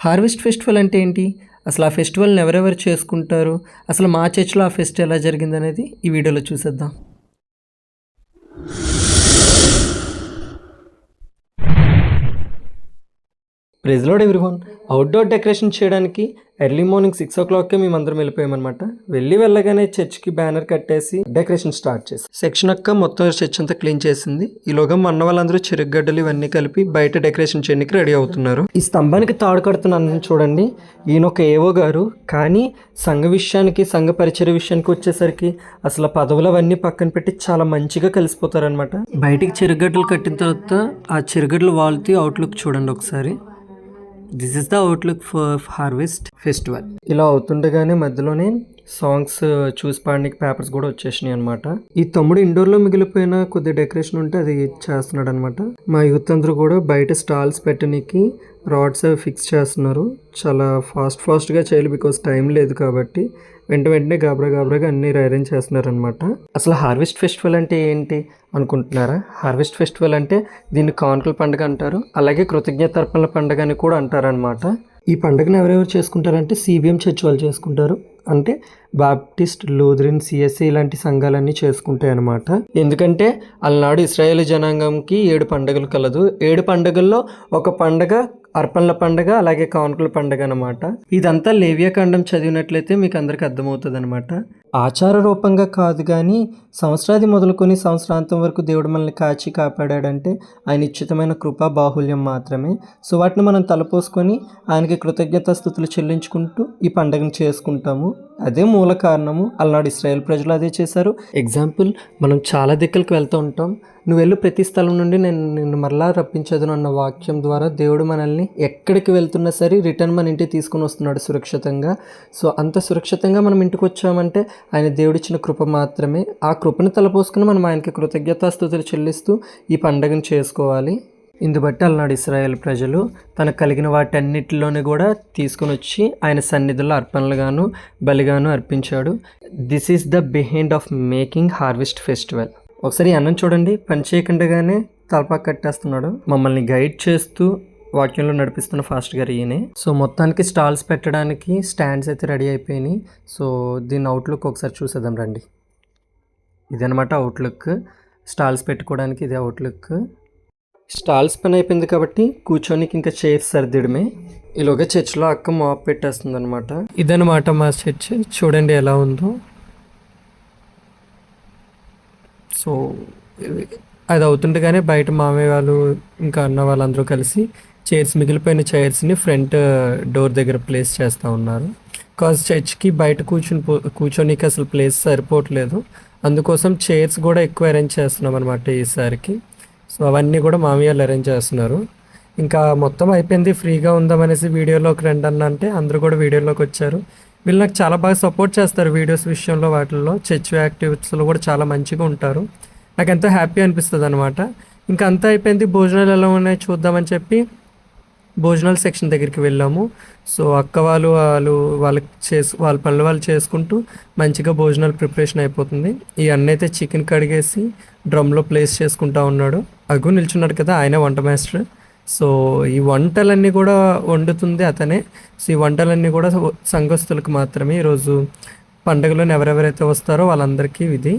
Harvest festival అంటే ఏంటి? అసలు ఆ ఫెస్టివల్ని ఎవరెవరు చేసుకుంటారు? అసలు మా చర్చ్లో ఆ ఫెస్ట్ ఎలా జరిగిందనేది ఈ వీడియోలో చూసేద్దాం. Praise the Lord everyone. Outdoor decoration చేయడానికి ఎర్లీ మార్నింగ్ సిక్స్ ఓ క్లాక్కే మేము అందరం వెళ్ళిపోయామన్నమాట. వెళ్ళి వెళ్ళగానే చర్చ్కి బ్యానర్ కట్టేసి డెకరేషన్ స్టార్ట్ చేసి సెక్షన్ అక్క మొత్తం చర్చ్ అంతా క్లీన్ చేసింది. ఈలోగా మన వాళ్ళందరూ చిరుగడ్డలు ఇవన్నీ కలిపి బయట డెకరేషన్ చేయడానికి రెడీ అవుతున్నారు. ఈ స్తంభానికి తాడు కడుతున్నాను చూడండి. ఈయన ఒక ఏవో గారు. కానీ సంఘ విషయానికి సంఘ పరిచయ విషయానికి వచ్చేసరికి అసలు పదవులు అవన్నీ పక్కన పెట్టి చాలా మంచిగా కలిసిపోతారనమాట బయటికి చెరుగడ్డలు కట్టిన తర్వాత ఆ చెరుగడ్డలు వాల్తీ అవుట్లుక్ చూడండి ఒకసారి. This is the outlook for harvest festival ఇలా అవుతుండగానే మధ్యలోనే సాంగ్స్ చూసి uh, పాడడానికి పేపర్స్ కూడా వచ్చేసినాయి అనమాట ఈ తమ్ముడు ఇండోర్లో మిగిలిపోయిన కొద్ది డెకరేషన్ ఉంటే అది చేస్తున్నాడు అనమాట మా యూత్ అందరూ కూడా బయట స్టాల్స్ పెట్టడానికి రాడ్స్ అవి ఫిక్స్ చేస్తున్నారు. చాలా ఫాస్ట్ ఫాస్ట్గా చేయాలి బికాస్ టైం లేదు కాబట్టి వెంట వెంటనే గాబరా గాబరాగా అన్ని అరేంజ్ చేస్తున్నారు అనమాట అసలు హార్వెస్ట్ ఫెస్టివల్ అంటే ఏంటి అనుకుంటున్నారా? హార్వెస్ట్ ఫెస్టివల్ అంటే దీన్ని కానుకల పండుగ అంటారు అలాగే కృతజ్ఞతర్పణల పండుగ అని కూడా అంటారనమాట ఈ పండుగను ఎవరెవరు చేసుకుంటారంటే సిబిఎం చర్చ్ వాళ్ళు చేసుకుంటారు అంటే బాప్టిస్ట్ లూథరిన్ సిఎస్సి ఇలాంటి సంఘాలన్నీ చేసుకుంటాయి అనమాట ఎందుకంటే అలనాడు ఇస్రాయేల్ జనాంగంకి ఏడు పండుగలు కలదు. ఏడు పండుగల్లో ఒక పండగ అర్పణల పండగ అలాగే కానుకల పండగ అనమాట ఇదంతా లేవ్యకాండం చదివినట్లయితే మీకు అందరికి అర్థమవుతుంది అనమాట ఆచార రూపంగా కాదు కానీ సంవత్సరాది మొదలుకొని సంవత్సరాంతం వరకు దేవుడు మనల్ని కాచి కాపాడాడంటే ఆయన ఇచ్చితమైన కృపా బాహుల్యం మాత్రమే. సో వాటిని మనం తలపోసుకొని ఆయనకి కృతజ్ఞత స్థుతులు చెల్లించుకుంటూ ఈ పండుగను చేసుకుంటాము. అదే మూల కారణము. అలనాడు ఇస్రాయేల్ ప్రజలు అదే చేశారు. ఎగ్జాంపుల్ మనం చాలా దిక్కులకు వెళ్తూ ఉంటాం. నువ్వు వెళ్ళు ప్రతి స్థలం నుండి నేను నిన్ను మరలా రప్పించదును అన్న వాక్యం ద్వారా దేవుడు మనల్ని ఎక్కడికి వెళ్తున్నా సరే రిటర్న్ మన ఇంటికి తీసుకొని వస్తున్నాడు సురక్షితంగా. సో అంత సురక్షితంగా మనం ఇంటికి వచ్చామంటే ఆయన దేవుడిచ్చిన కృప మాత్రమే. ఆ కృపను తలపోసుకుని మనం ఆయనకి కృతజ్ఞతాస్థుతులు చెల్లిస్తూ ఈ పండుగను చేసుకోవాలి. ఇందుబట్టి అలనాడు ఇస్రాయేల్ ప్రజలు తనకు కలిగిన వాటన్నిటిలోని కూడా తీసుకొని వచ్చి ఆయన సన్నిధిలో అర్పణలుగాను బలిగాను అర్పించాడు. This is the behind of making harvest festival ఒకసారి అన్నం చూడండి. పని చేయకుండానే తలపా కట్టేస్తున్నాడు. మమ్మల్ని గైడ్ చేస్తూ వాక్యంలో నడిపిస్తున్న ఫాస్ట్ గారు ఈయనే. సో మొత్తానికి స్టాల్స్ పెట్టడానికి స్టాండ్స్ అయితే రెడీ అయిపోయినాయి. సో దీని అవుట్లుక్ ఒకసారి చూసేద్దాం రండి. ఇదనమాట అవుట్లుక్ స్టాల్స్ పెట్టుకోవడానికి ఇది అవుట్లుక్ స్టాల్స్ పని అయిపోయింది కాబట్టి కూర్చోనికి ఇంకా చైర్స్ సర్దిడమే. ఇలాగా చర్చ్లో అక్క మాప్ పెట్టేస్తుంది అనమాట ఇదనమాట మా చర్చ్. చూడండి ఎలా ఉందో. సో అది అవుతుండగానే బయట మామయ్య వాళ్ళు ఇంకా అన్న వాళ్ళందరూ కలిసి చైర్స్ మిగిలిపోయిన చైర్స్ని ఫ్రంట్ డోర్ దగ్గర ప్లేస్ చేస్తూ ఉన్నారు. కాజ్ చర్చ్కి బయట కూర్చుని పో- కూర్చోనీకి అసలు ప్లేస్ సరిపోవట్లేదు. అందుకోసం చైర్స్ కూడా ఎక్కువ అరేంజ్ చేస్తున్నాం అనమాట ఈసారికి. సో అవన్నీ కూడా మామయ్య వాళ్ళు అరేంజ్ చేస్తున్నారు. ఇంకా మొత్తం అయిపోయింది. ఫ్రీగా ఉందామనేసి వీడియోలోకి రండి అన్న అంటే అందరూ కూడా వీడియోలోకి వచ్చారు. వీళ్ళు నాకు చాలా బాగా సపోర్ట్ చేస్తారు వీడియోస్ విషయంలో వాటిల్లో. చర్చ్ యాక్టివిటీస్లో కూడా చాలా మంచిగా ఉంటారు. నాకు ఎంతో హ్యాపీ అనిపిస్తుంది అనమాట ఇంకా అంతా అయిపోయింది. భోజనాలు ఎలా ఉన్నాయి చూద్దామని చెప్పి భోజనాల సెక్షన్ దగ్గరికి వెళ్ళాము. సో అక్క వాళ్ళు వాళ్ళు వాళ్ళకి చేసు వాళ్ళ పనులు వాళ్ళు చేసుకుంటూ మంచిగా భోజనాలు ప్రిపరేషన్ అయిపోతుంది. ఈ అన్న అయితే చికెన్ కడిగేసి డ్రమ్లో ప్లేస్ చేసుకుంటా ఉన్నాడు. అగు నిల్చున్నాడు కదా ఆయన వంట మాస్టర్. సో ఈ వంటలన్నీ కూడా వండుతుంది అతనే. సో ఈ వంటలన్నీ కూడా సంఘస్థులకు మాత్రమే ఈరోజు పండుగలో ఎవరెవరైతే వస్తారో వాళ్ళందరికీ ఇది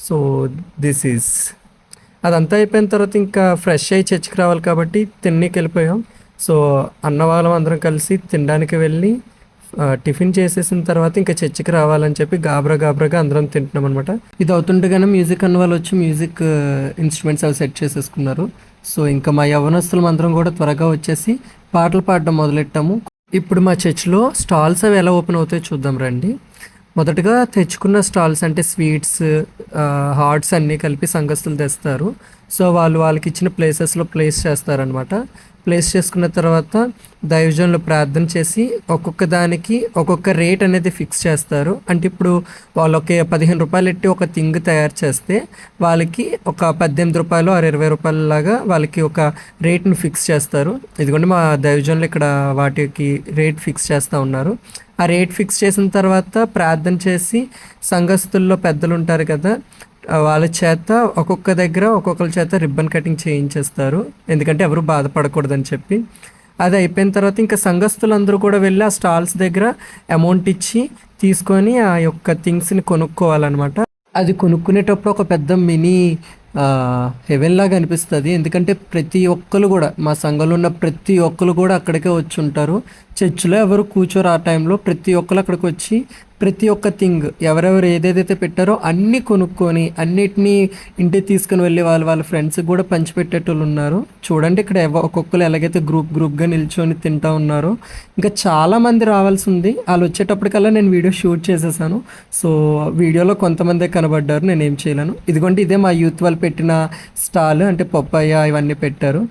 సో దిస్ ఈజ్ అదంతా అయిపోయిన తర్వాత ఇంకా ఫ్రెష్ అయ్యి చర్చికి రావాలి కాబట్టి తిన్నీకి వెళ్ళిపోయాం సో అన్న వాళ్ళం అందరం కలిసి తినడానికి వెళ్ళి టిఫిన్ చేసేసిన తర్వాత ఇంకా చర్చికి రావాలని చెప్పి గాబరా గాబరాగా అందరం తింటున్నాం అనమాట ఇది అవుతుండగానే మ్యూజిక్ అన్న వాళ్ళు వచ్చి మ్యూజిక్ ఇన్స్ట్రుమెంట్స్ అవి సెట్ చేసేసుకున్నారు. సో ఇంకా మా యవనస్తులం అందరం కూడా త్వరగా వచ్చేసి పాటలు పాడడం మొదలెట్టాము. ఇప్పుడు మా చర్చిలో స్టాల్స్ అవి ఎలా ఓపెన్ అవుతాయో చూద్దాం రండి. మొదటగా తెచ్చుకున్న స్టాల్స్ అంటే స్వీట్స్ హాట్స్ అన్నీ కలిపి సంఘస్థులు తెస్తారు. సో వాళ్ళు వాళ్ళకి ఇచ్చిన ప్లేసెస్లో ప్లేస్ చేస్తారనమాట ప్లేస్ చేసుకున్న తర్వాత దైవజనులు ప్రార్థన చేసి ఒక్కొక్క దానికి ఒక్కొక్క రేట్ అనేది ఫిక్స్ చేస్తారు. అంటే ఇప్పుడు వాళ్ళు ఒక పదిహేను రూపాయలు ఎట్టి ఒక థింగ్ తయారు చేస్తే వాళ్ళకి ఒక పద్దెనిమిది రూపాయలు ఆరు ఇరవై రూపాయల లాగా వాళ్ళకి ఒక రేట్ని ఫిక్స్ చేస్తారు. ఇదిగోండి మా దైవజనులు ఇక్కడ వాటికి రేట్ ఫిక్స్ చేస్తూ ఉన్నారు. ఆ రేట్ ఫిక్స్ చేసిన తర్వాత ప్రార్థన చేసి సంఘస్థుల్లో పెద్దలు ఉంటారు కదా వాళ్ళ చేత ఒక్కొక్క దగ్గర ఒక్కొక్కరి చేత రిబ్బన్ కటింగ్ చేయించేస్తారు. ఎందుకంటే ఎవరు బాధపడకూడదని చెప్పి. అది అయిపోయిన తర్వాత ఇంకా సంఘస్థులందరూ కూడా వెళ్ళి ఆ స్టాల్స్ దగ్గర అమౌంట్ ఇచ్చి తీసుకొని ఆ యొక్క థింగ్స్ని కొనుక్కోవాలన్నమాట. అది కొనుక్కునేటప్పుడు ఒక పెద్ద మినీ హెవెన్ లాగా అనిపిస్తుంది. ఎందుకంటే ప్రతి ఒక్కరు కూడా మా సంఘంలో ఉన్న ప్రతి ఒక్కరు కూడా అక్కడికే వచ్చి ఉంటారు. చర్చిలో ఎవరు కూర్చోరు ఆ టైంలో ప్రతి ఒక్కరు అక్కడికి వచ్చి ప్రతి ఒక్క థింగ్ ఎవరెవరు ఏదేదైతే పెట్టారో అన్నీ కొనుక్కొని అన్నిటినీ ఇంటికి తీసుకుని వెళ్ళి వాళ్ళ వాళ్ళ ఫ్రెండ్స్కి కూడా పంచిపెట్టేటోళ్ళు ఉన్నారు. చూడండి ఇక్కడ ఒక్కొక్కరు ఎలాగైతే గ్రూప్ గ్రూప్గా నిల్చొని తింటా ఉన్నారో. ఇంకా చాలామంది రావాల్సి ఉంది. వాళ్ళు వచ్చేటప్పటికల్లా నేను వీడియో షూట్ చేసేసాను. సో వీడియోలో కొంతమందే కనబడ్డారు. నేను ఏం చేయలేను. ఇదిగోండి ఇదే మా యూత్ వాళ్ళు పెట్టిన స్టాల్ అంటే పప్పాయ ఇవన్నీ పెట్టారు.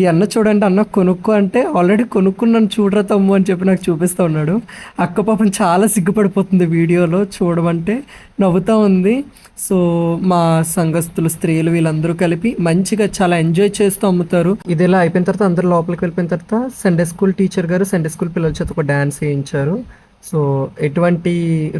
ఈ అన్న చూడండి అన్న కొనుక్కో అంటే ఆల్రెడీ కొనుక్కున్నాను చూడరా తమ్ము అని చెప్పి నాకు చూపిస్తూ ఉన్నాడు. అక్క పాపం చాలా సిగ్గుపడిపోతుంది వీడియోలో చూడమంటే నవ్వుతూ ఉంది. సో మా సంఘస్థులు స్త్రీలు వీళ్ళందరూ కలిపి మంచిగా చాలా ఎంజాయ్ చేస్తూ అమ్ముతారు. ఇది ఇలా అయిపోయిన తర్వాత అందరూ లోపలికి వెళ్ళిపోయిన తర్వాత సండే స్కూల్ టీచర్ గారు సండే స్కూల్ పిల్లల చేత ఒక డ్యాన్స్ వేయించారు. సో ఎటువంటి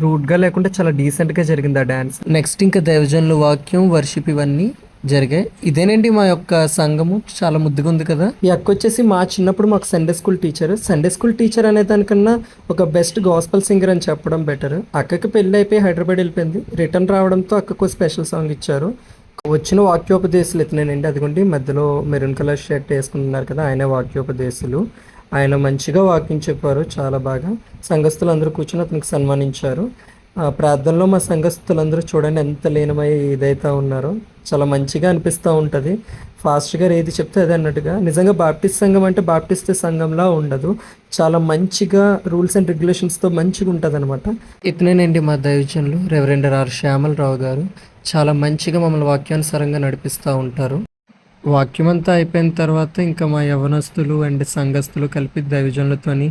రూట్గా లేకుండా చాలా డీసెంట్గా జరిగింది ఆ డ్యాన్స్ నెక్స్ట్ ఇంకా దేవజన్లు వాక్యం వర్షిప్ ఇవన్నీ. జరిగాయి ఇదేనండి మా యొక్క సంఘము. చాలా ముద్దుగా ఉంది కదా. ఈ అక్క వచ్చేసి మా చిన్నప్పుడు మాకు Sunday school teacher Sunday school teacher అనే దానికన్నా ఒక బెస్ట్ గాస్పల్ సింగర్ అని చెప్పడం బెటర్ అక్కకి పెళ్ళి అయిపోయి హైదరాబాద్ వెళ్ళిపోయింది. రిటర్న్ రావడంతో అక్కకు స్పెషల్ సాంగ్ ఇచ్చారు. వచ్చిన వాక్యోపదేశాలు ఇతనేనండి. అదిగోండి మధ్యలో మెరూన్ కలర్ షర్ట్ వేసుకుంటున్నారు కదా ఆయన వాక్యోపదేశాలు. ఆయన మంచిగా వాకింగ్ చెప్పారు చాలా బాగా. సంఘస్థులు అందరూ కూర్చొని అతనికి సన్మానించారు. ప్రార్థనలో మా సంఘస్థులందరూ చూడండి ఎంత లీనమై ఇదైతే ఉన్నారో. చాలా మంచిగా అనిపిస్తూ ఉంటుంది. ఫాస్ట్గా ఏది చెప్తే అదే అన్నట్టుగా. నిజంగా బాప్టిస్ట్ సంఘం అంటే బాప్టిస్ట్ సంఘంలా ఉండదు. చాలా మంచిగా రూల్స్ అండ్ రెగ్యులేషన్స్తో మంచిగా ఉంటుంది అనమాట ఇతనేనండి మా దైవజనులు రెవరెండర్ ఆర్ శ్యామలరావు గారు. చాలా మంచిగా మమ్మల్ని వాక్యానుసారంగా నడిపిస్తూ ఉంటారు. వాక్యం అంతా అయిపోయిన తర్వాత ఇంకా మా యవనస్తులు అండ్ సంఘస్థులు కలిపి దైవజనులతోని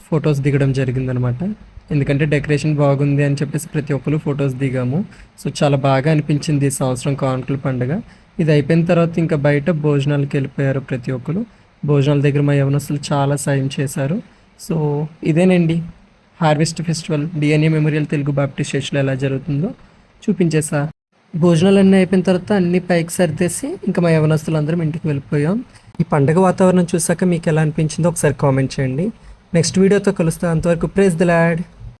ఫొటోస్ దిగడం జరిగిందనమాట ఎందుకంటే డెకరేషన్ బాగుంది అని చెప్పేసి ప్రతి ఒక్కరు ఫొటోస్ దిగాము. సో చాలా బాగా అనిపించింది ఈ సంవత్సరం కానుకల పండుగ. ఇది అయిపోయిన తర్వాత ఇంకా బయట భోజనాలకు వెళ్ళిపోయారు ప్రతి ఒక్కరు. భోజనాల దగ్గర మా యవనస్తులు చాలా సాయం చేశారు. సో ఇదేనండి. Harvest festival DNA memorial Telugu Baptist చర్చ్లో ఎలా జరుగుతుందో చూపించేసా. భోజనాలు అన్నీ అయిపోయిన తర్వాత అన్ని పైకి సర్దేసి ఇంకా మా యవనస్తులు అందరం ఇంటికి వెళ్ళిపోయాం. ఈ పండగ వాతావరణం చూసాక మీకు ఎలా అనిపించిందో ఒకసారి కామెంట్ చేయండి. నెక్స్ట్ వీడియోతో కలుస్తా. అంతవరకు ప్రేజ్ ద లాడ్.